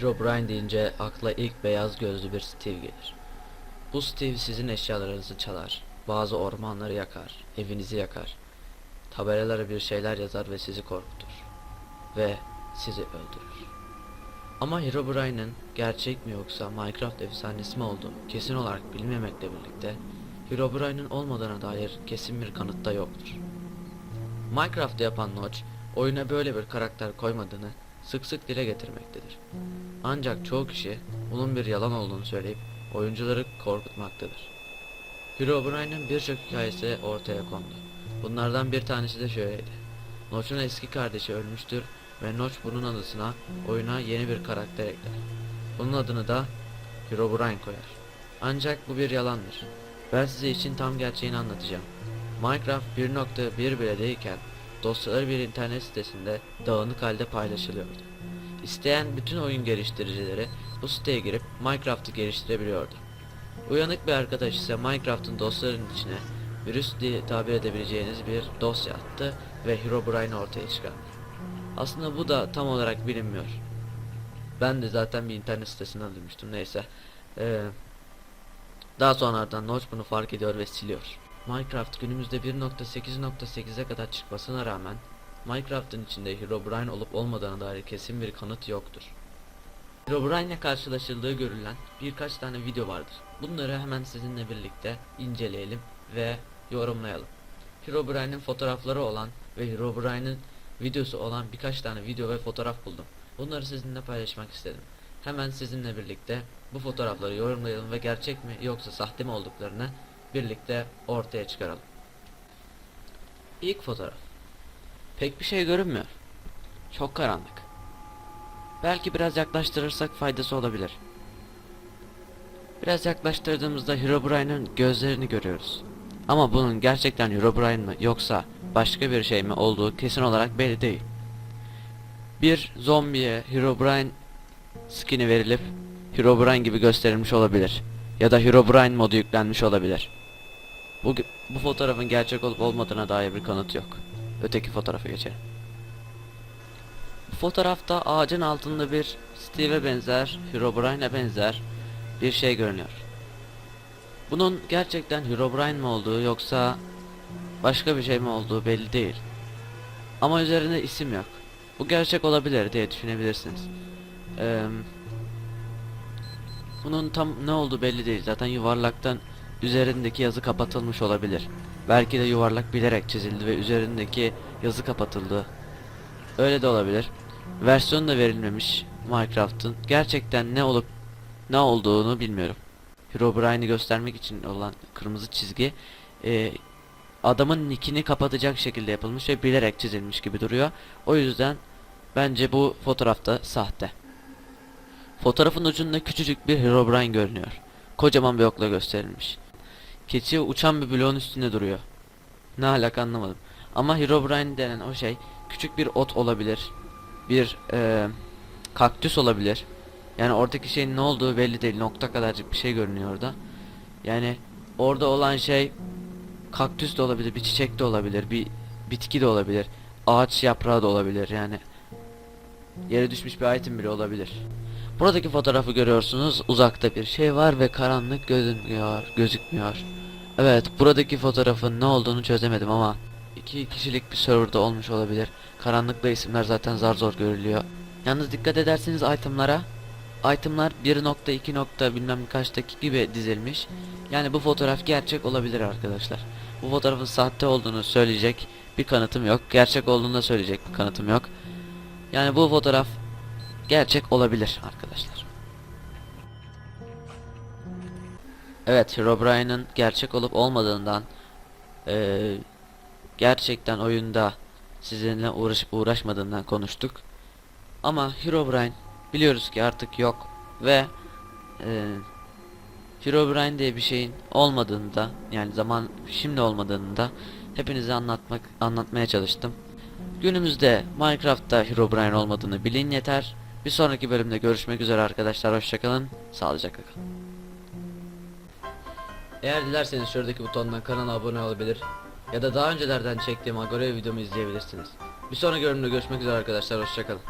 Herobrine deyince akla ilk beyaz gözlü bir Steve gelir. Bu Steve sizin eşyalarınızı çalar, bazı ormanları yakar, evinizi yakar, tabelalara bir şeyler yazar ve sizi korkutur. Ve sizi öldürür. Ama Herobrine'in gerçek mi yoksa Minecraft efsanesi mi olduğu kesin olarak bilinmemekle birlikte Herobrine'in olmadığına dair kesin bir kanıt da yoktur. Minecraft'ı yapan Notch, oyuna böyle bir karakter koymadığını sık sık dile getirmektedir. Ancak çoğu kişi bunun bir yalan olduğunu söyleyip oyuncuları korkutmaktadır. Herobrine'in birçok hikayesi ortaya kondu. Bunlardan bir tanesi de şöyleydi. Notch'un eski kardeşi ölmüştür ve Notch bunun anısına oyuna yeni bir karakter ekler. Bunun adını da Herobrine koyar. Ancak bu bir yalandır. Ben size için tam gerçeğini anlatacağım. Minecraft 1.1 bile değilken dosyaları bir internet sitesinde dağınık halde paylaşılıyordu. İsteyen bütün oyun geliştiricileri bu siteye girip Minecraft'ı geliştirebiliyordu. Uyanık bir arkadaş ise Minecraft'ın dosyalarının içine virüs diye tabir edebileceğiniz bir dosya attı ve Herobrine'i ortaya çıkardı. Aslında bu da tam olarak bilinmiyor. Ben de zaten bir internet sitesinden duymuştum neyse. Ee, daha sonradan Notch bunu fark ediyor ve siliyor. Minecraft günümüzde 1.8.8'e kadar çıkmasına rağmen Minecraft'ın içinde Herobrine olup olmadığına dair kesin bir kanıt yoktur. Herobrine ile karşılaşıldığı görülen birkaç tane video vardır. Bunları hemen sizinle birlikte inceleyelim ve yorumlayalım. Herobrine'in fotoğrafları olan ve Herobrine'in videosu olan birkaç tane video ve fotoğraf buldum. Bunları sizinle paylaşmak istedim. Hemen sizinle birlikte bu fotoğrafları yorumlayalım ve gerçek mi yoksa sahte mi olduklarını birlikte ortaya çıkaralım. İlk fotoğraf. Pek bir şey görünmüyor. Çok karanlık. Belki biraz yaklaştırırsak faydası olabilir. Biraz yaklaştırdığımızda Herobrine'in gözlerini görüyoruz. Ama bunun gerçekten Herobrine mi yoksa başka bir şey mi olduğu kesin olarak belli değil. Bir zombiye Herobrine skin'i verilip Herobrine gibi gösterilmiş olabilir. Ya da Herobrine modu yüklenmiş olabilir. Bu, bu fotoğrafın gerçek olup olmadığına dair bir kanıt yok. Öteki fotoğrafa geçelim. Bu fotoğrafta ağacın altında bir Steve'e benzer, Herobrine'e benzer bir şey görünüyor. Bunun gerçekten Herobrine mi olduğu yoksa başka bir şey mi olduğu belli değil. Ama üzerinde isim yok. Bu gerçek olabilir diye düşünebilirsiniz. Eee bunun tam ne olduğu belli değil. Zaten yuvarlaktan üzerindeki yazı kapatılmış olabilir. Belki de yuvarlak bilerek çizildi ve üzerindeki yazı kapatıldı. Öyle de olabilir. Versiyon da verilmemiş Minecraft'ın. Gerçekten ne olup ne olduğunu bilmiyorum. Herobrine'i göstermek için olan kırmızı çizgi e, adamın nickini kapatacak şekilde yapılmış ve bilerek çizilmiş gibi duruyor. O yüzden bence bu fotoğrafta sahte. Fotoğrafın ucunda küçücük bir Herobrine görünüyor. Kocaman bir okla gösterilmiş. Keçi uçan bir bloğun üstünde duruyor. Ne alaka anlamadım. Ama Herobrine denen o şey küçük bir ot olabilir. Bir eee kaktüs olabilir. Yani oradaki şeyin ne olduğu belli değil. Nokta kadarcık bir şey görünüyor orada. Yani orada olan şey kaktüs de olabilir, bir çiçek de olabilir, bir bitki de olabilir. Ağaç yaprağı da olabilir yani. Yere düşmüş bir item bile olabilir. Buradaki fotoğrafı görüyorsunuz. Uzakta bir şey var ve karanlık gözükmüyor, gözükmüyor. Evet, buradaki fotoğrafın ne olduğunu çözemedim ama iki kişilik bir serverda olmuş olabilir. Karanlıkta isimler zaten zar zor görülüyor. Yalnız dikkat ederseniz itemlara itemlar 1.2 nokta bilmem kaçtaki gibi dizilmiş. Yani bu fotoğraf gerçek olabilir arkadaşlar. Bu fotoğrafın sahte olduğunu söyleyecek bir kanıtım yok. Gerçek olduğunu da söyleyecek bir kanıtım yok. Yani bu fotoğraf gerçek olabilir arkadaşlar. Evet Herobrine'in gerçek olup olmadığından eee, gerçekten oyunda sizinle uğraşıp uğraşmadığından konuştuk. Ama Herobrine biliyoruz ki artık yok ve eee Herobrine diye bir şeyin olmadığını da yani zaman şimdi olmadığını da hepinize anlatmak anlatmaya çalıştım. Günümüzde Minecraft'ta Herobrine olmadığını bilin yeter. Bir sonraki bölümde görüşmek üzere arkadaşlar. Hoşçakalın. Sağlıcakla kalın. Eğer dilerseniz şuradaki butondan kanala abone olabilir ya da daha öncelerden çektiğim Agora videomu izleyebilirsiniz. Bir sonraki bölümde görüşmek üzere arkadaşlar. Hoşçakalın.